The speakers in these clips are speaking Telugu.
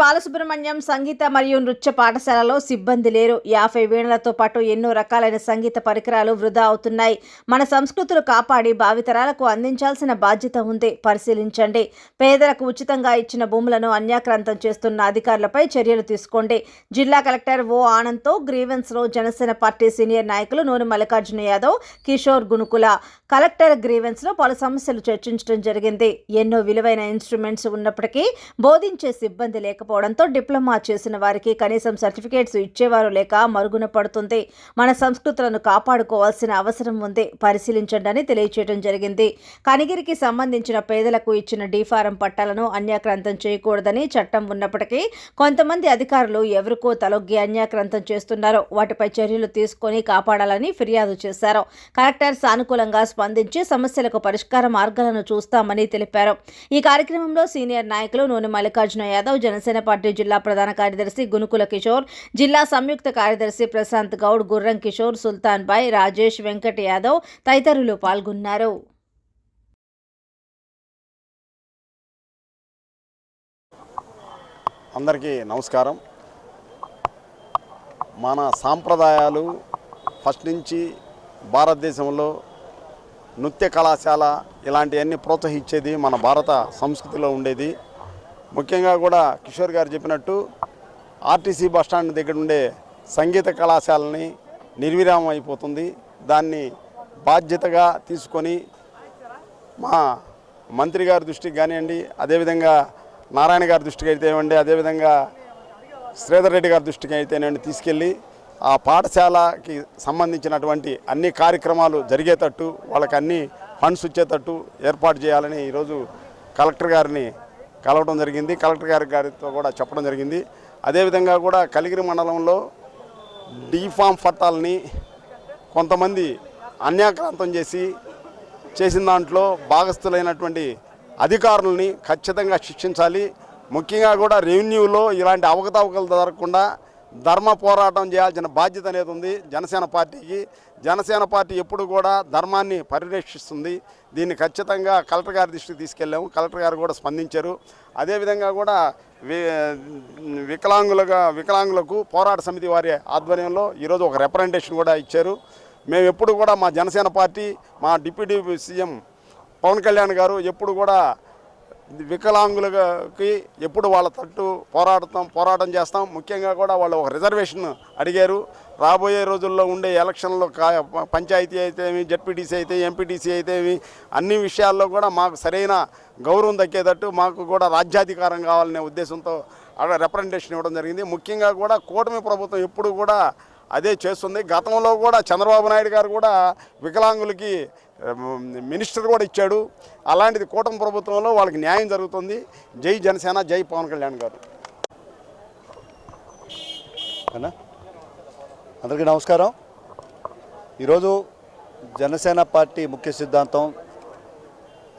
బాలసుబ్రహ్మణ్యం సంగీత మరియు నృత్య పాఠశాలలో సిబ్బంది లేరు. యాభై వీణలతో పాటు ఎన్నో రకాలైన సంగీత పరికరాలు వృధా అవుతున్నాయి. మన సంస్కృతులు కాపాడి భావితరాలకు అందించాల్సిన బాధ్యత ఉంది. పరిశీలించండి. పేదలకు ఉచితంగా ఇచ్చిన భూములను అన్యాక్రాంతం చేస్తున్న అధికారులపై చర్యలు తీసుకోండి. జిల్లా కలెక్టర్ ఓ ఆనంద్తో గ్రీవెన్స్లో జనసేన పార్టీ సీనియర్ నాయకులు నూనె మల్లికార్జున యాదవ్ కిషోర్ గునుకుల కలెక్టర్ గ్రీవెన్స్లో పలు సమస్యలు చర్చించడం జరిగింది. ఎన్నో విలువైన ఇన్స్ట్రుమెంట్స్ ఉన్నప్పటికీ బోధించే సిబ్బంది లేకపోవడంతో డిప్లొమా చేసిన వారికి కనీసం సర్టిఫికేట్స్ ఇచ్చేవారు లేక మరుగున పడుతుంది. మన సంస్కృతులను కాపాడుకోవాల్సిన అవసరం ఉంది. పరిశీలించండి అని తెలియచేయడం జరిగింది. కనిగిరికి సంబంధించిన పేదలకు ఇచ్చిన డీఫారం పట్టాలను అన్యాక్రాంతం చేయకూడదని చట్టం ఉన్నప్పటికీ కొంతమంది అధికారులు ఎవరికో తలొగ్గి అన్యాక్రాంతం చేస్తున్నారు వాటిపై చర్యలు తీసుకొని కాపాడాలని ఫిర్యాదు చేశారు. కలెక్టర్ సానుకూలంగా స్పందించి సమస్యలకు పరిష్కార మార్గాలను చూస్తామని తెలిపారు. ఈ కార్యక్రమంలో సీనియర్ నాయకులు నూనె మల్లికార్జున యాదవ్ జనసేన పార్టీ జిల్లా ప్రధాన కార్యదర్శి గునుకుల కిషోర్ జిల్లా సంయుక్త కార్యదర్శి ప్రశాంత్ గౌడ్ గుర్రం కిషోర్ సుల్తాన్ బాయ్ రాజేష్ వెంకట్ యాదవ్ తదితరులు పాల్గొన్నారు. అందరికీ నమస్కారం. మన సాంప్రదాయాలు ఫస్ట్ నుంచి భారతదేశంలో నృత్య కళాశాల ఇలాంటివన్నీ ప్రోత్సహించేది మన భారత సంస్కృతిలో ఉండేది. ముఖ్యంగా కూడా కిషోర్ గారు చెప్పినట్టు ఆర్టీసీ బస్టాండ్ దగ్గర ఉండే సంగీత కళాశాలని నిర్విరామం అయిపోతుంది. దాన్ని బాధ్యతగా తీసుకొని మా మంత్రి గారి దృష్టికి కానివ్వండి అదేవిధంగా నారాయణ గారి దృష్టికి అయితే ఇవ్వండి అదేవిధంగా శ్రీధర్ రెడ్డి గారి దృష్టికి అయితేనండి తీసుకెళ్ళి ఆ పాఠశాలకి సంబంధించినటువంటి అన్ని కార్యక్రమాలు జరిగేటట్టు వాళ్ళకి అన్ని ఫండ్స్ వచ్చేటట్టు ఏర్పాటు చేయాలని ఈరోజు కలెక్టర్ గారిని కలవడం జరిగింది. కలెక్టర్ గారి గారితో కూడా చెప్పడం జరిగింది. అదేవిధంగా కూడా కలిగిరి మండలంలో డీఫామ్ పట్టాలని కొంతమంది అన్యాక్రాంతం చేసి చేసిన దాంట్లో భాగస్థులైనటువంటి అధికారులని ఖచ్చితంగా శిక్షించాలి. ముఖ్యంగా కూడా రెవెన్యూలో ఇలాంటి అవకతవకలు జరగకుండా ధర్మ పోరాటం చేయాల్సిన బాధ్యత అనేది ఉంది జనసేన పార్టీకి. జనసేన పార్టీ ఎప్పుడు కూడా ధర్మాన్ని పరిరక్షిస్తుంది. దీన్ని ఖచ్చితంగా కలెక్టర్ గారి దృష్టికి తీసుకెళ్ళాము. కలెక్టర్ గారు కూడా స్పందించారు. అదేవిధంగా కూడా వికలాంగులుగా వికలాంగులకు పోరాట సమితి వారి ఆధ్వర్యంలో ఈరోజు ఒక రిప్రజెంటేషన్ కూడా ఇచ్చారు. మేము ఎప్పుడు కూడా మా జనసేన పార్టీ మా డిప్యూటీ సీఎం పవన్ కళ్యాణ్ గారు ఎప్పుడు కూడా వికలాంగులకి ఎప్పుడు వాళ్ళ తట్టు పోరాడతాం పోరాటం చేస్తాం. ముఖ్యంగా కూడా వాళ్ళు ఒక రిజర్వేషన్ అడిగారు. రాబోయే రోజుల్లో ఉండే ఎలక్షన్లో కా పంచాయతీ అయితేమి జడ్పీటీసీ అయితే ఎంపీటీసీ అయితేమి అన్ని విషయాల్లో కూడా మాకు సరైన గౌరవం దక్కేటట్టు మాకు కూడా రాజ్యాధికారం కావాలనే ఉద్దేశంతో అక్కడ రిప్రజెంటేషన్ ఇవ్వడం జరిగింది. ముఖ్యంగా కూడా కూటమి ప్రభుత్వం ఎప్పుడు కూడా అదే చేస్తుంది. గతంలో కూడా చంద్రబాబు నాయుడు గారు కూడా వికలాంగులకి మినిస్టర్ కూడా ఇచ్చాడు. అలాంటిది కూటమి ప్రభుత్వంలో వాళ్ళకి న్యాయం జరుగుతుంది. జై జనసేన జై పవన్ కళ్యాణ్ గారు. అన్నా అందరికీ నమస్కారం. ఈరోజు జనసేన పార్టీ ముఖ్య సిద్ధాంతం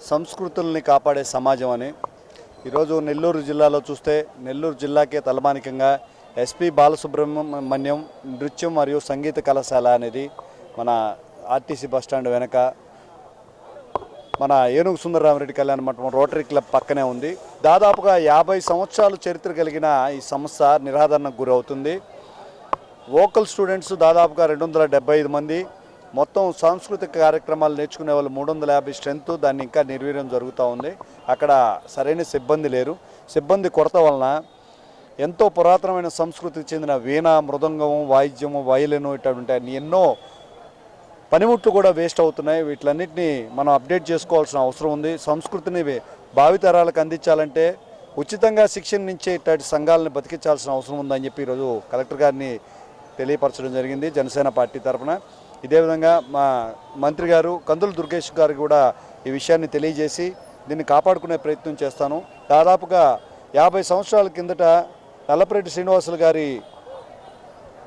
సంస్కృతుల్ని కాపాడే సమాజం అని. ఈరోజు నెల్లూరు జిల్లాలో చూస్తే నెల్లూరు జిల్లాకే తలమానికంగా ఎస్పి బాలసుబ్రహ్మణ్యం నృత్యం మరియు సంగీత కళాశాల అనేది మన ఆర్టీసీ బస్టాండ్ వెనక మన ఏనుగు సుందరరామరెడ్డి కళ్యాణ మండపం రోటరీ క్లబ్ పక్కనే ఉంది. దాదాపుగా యాభై సంవత్సరాలు చరిత్ర కలిగిన ఈ సంస్థ నిరాదరణకు గురవుతుంది. వోకల్ స్టూడెంట్స్ దాదాపుగా రెండు వందల డెబ్బై ఐదు మంది. మొత్తం సాంస్కృతిక కార్యక్రమాలు నేర్చుకునే వాళ్ళు మూడు వందల యాభై స్ట్రెంత్ దాన్ని ఇంకా నిర్వీర్యం జరుగుతూ ఉంది. అక్కడ సరైన సిబ్బంది లేరు. సిబ్బంది కొరత వలన ఎంతో పురాతనమైన సంస్కృతికి చెందిన వీణ మృదంగము వాయిద్యము వయలిను ఇటువంటి ఎన్నో పనిముట్లు కూడా వేస్ట్ అవుతున్నాయి. వీటిలన్నింటినీ మనం అప్డేట్ చేసుకోవాల్సిన అవసరం ఉంది. సంస్కృతిని భావితరాలకు అందించాలంటే ఉచితంగా శిక్షణ ఇచ్చే సంఘాలను బతికించాల్సిన అవసరం ఉందని చెప్పి ఈరోజు కలెక్టర్ గారిని తెలియపరచడం జరిగింది. జనసేన పార్టీ తరఫున ఇదే విధంగా మా మంత్రి గారు కందుల దుర్గేష్ గారు కూడా ఈ విషయాన్ని తెలియజేసి దీన్ని కాపాడుకునే ప్రయత్నం చేస్తాను. దాదాపుగా యాభై సంవత్సరాల కిందట నల్లపరెడ్డి శ్రీనివాసులు గారి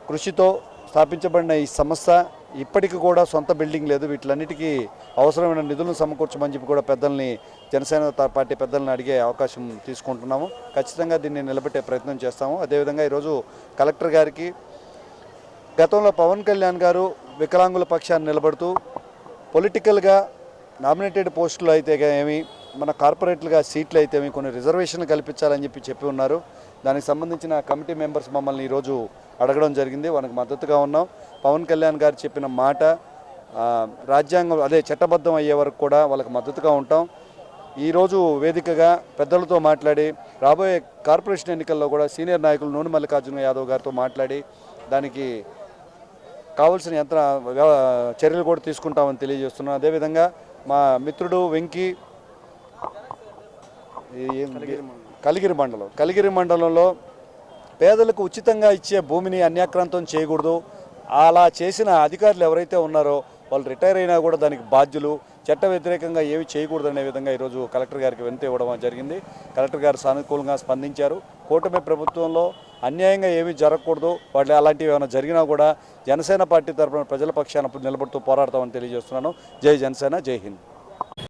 కృషితో స్థాపించబడిన ఈ సంస్థ. ఇప్పటికి కూడా సొంత బిల్డింగ్ లేదు. వీటిలన్నిటికీ అవసరమైన నిధులను సమకూర్చమని చెప్పి కూడా పెద్దల్ని జనసేన త- పార్టీ పెద్దల్ని అడిగే అవకాశం తీసుకుంటున్నాము. ఖచ్చితంగా దీన్ని నిలబెట్టే ప్రయత్నం చేస్తాము. అదేవిధంగా ఈరోజు కలెక్టర్ గారికి గతంలో పవన్ కళ్యాణ్ గారు వికలాంగుల పక్షాన్ని నిలబడుతూ పొలిటికల్గా నామినేటెడ్ పోస్టులు అయితే ఏమి మన కార్పొరేట్లుగా సీట్లు అయితే కొన్ని రిజర్వేషన్లు కల్పించాలని చెప్పి చెప్పి ఉన్నారు. దానికి సంబంధించిన కమిటీ మెంబర్స్ మమ్మల్ని ఈరోజు అడగడం జరిగింది. వాళ్ళకి మద్దతుగా ఉన్నాం. పవన్ కళ్యాణ్ గారు చెప్పిన మాట రాజ్యాంగం అదే చట్టబద్ధం అయ్యే వరకు కూడా వాళ్ళకి మద్దతుగా ఉంటాం. ఈరోజు వేదికగా పెద్దలతో మాట్లాడి రాబోయే కార్పొరేషన్ ఎన్నికల్లో కూడా సీనియర్ నాయకులు నూనె మల్లికార్జున యాదవ్ గారితో మాట్లాడి దానికి కావాల్సిన యంత్ర చర్యలు కూడా తీసుకుంటామని తెలియజేస్తున్నాం. అదేవిధంగా మా మిత్రుడు వెంకీ కలిగిరి మండలం. కలిగిరి మండలంలో పేదలకు ఉచితంగా ఇచ్చే భూమిని అన్యాక్రాంతం చేయకూడదు. అలా చేసిన అధికారులు ఎవరైతే ఉన్నారో వాళ్ళు రిటైర్ అయినా కూడా దానికి బాధ్యులు. చట్ట వ్యతిరేకంగా ఏమి చేయకూడదు అనే విధంగా ఈరోజు కలెక్టర్ గారికి వినతి ఇవ్వడం జరిగింది. కలెక్టర్ గారు సానుకూలంగా స్పందించారు. కూటమి ప్రభుత్వంలో అన్యాయంగా ఏమీ జరగకూడదు. వాళ్ళు అలాంటివి ఏమైనా జరిగినా కూడా జనసేన పార్టీ తరఫున ప్రజల పక్షాన నిలబడుతూ పోరాడతామని తెలియజేస్తున్నాను. జై జనసేన జై హింద్.